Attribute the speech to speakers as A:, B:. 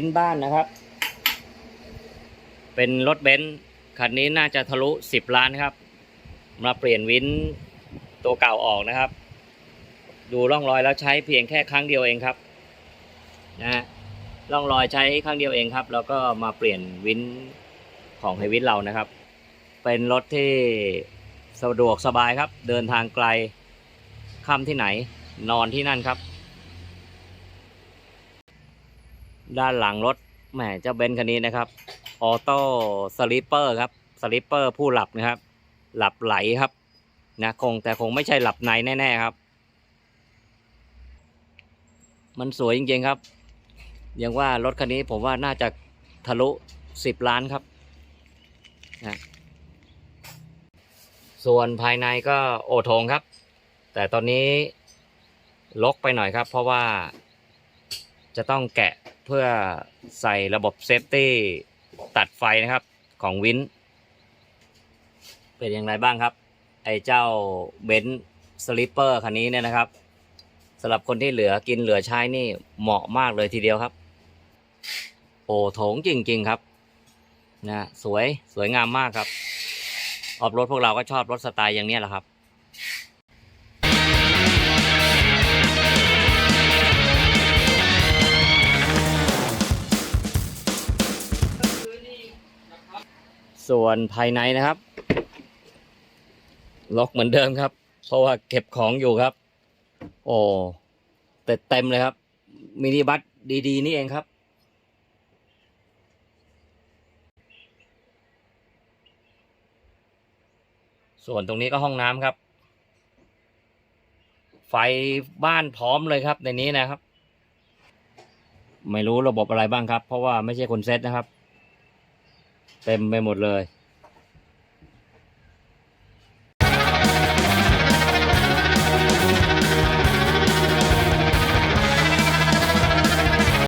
A: วินบ้านนะครับ เป็นรถเบนซ์คันนี้น่าจะทะลุสิบล้านครับ มาเปลี่ยนวินตัวเก่าออกนะครับ ดูร่องรอยแล้วใช้เพียงแค่ครั้งเดียวเองครับนะฮะร่องรอยใช้ครั้งเดียวเองครับ แล้วก็มาเปลี่ยนวินของไฮวินเรานะครับ เป็นรถที่สะดวกสบายครับ เดินทางไกลค่ำที่ไหนนอนที่นั่นครับ ด้านหลังรถแหมเจ้าเบนซ์คันนี้นะครับออโต้สลิปเปอร์ครับสลิปเปอร์ผู้หลับนะครับ หลับไหลครับนะคงแต่คงไม่ใช่หลับในแน่ๆครับ มันสวยจริงๆครับอย่างว่ารถคันนี้ผมว่าน่าจะทะลุสิบล้านครับนะส่วนภายในก็โอโถงครับ แต่ตอนนี้ลกไปหน่อยครับ เพราะว่า จะต้องแกะเพื่อใส่ระบบเซฟตี้ตัดไฟนะครับของวินเป็นอย่างไรบ้างครับ ไอ้เจ้าเบนซ์สลิปเปอร์คันนี้เนี่ยนะครับสำหรับคนที่เหลือกินเหลือใช้นี่เหมาะมากเลยทีเดียวครับ โอ้โถงจริง ๆครับนะสวยสวยงามมากครับ ออฟรถพวกเราก็ชอบรถสไตล์อย่างนี้แหละครับ ส่วนภายในนะครับ ล็อกเหมือนเดิมครับ เพราะว่าเก็บของอยู่ครับ โอ้เต็มเต็มเลยครับ มินิบัสดีๆ นี่เองครับ ส่วนตรงนี้ก็ห้องน้ำครับ ไฟบ้านพร้อมเลยครับในนี้นะครับ ไม่รู้ระบบอะไรบ้างครับ เพราะว่าไม่ใช่คนเซตนะครับ เต็มไปหมดเลย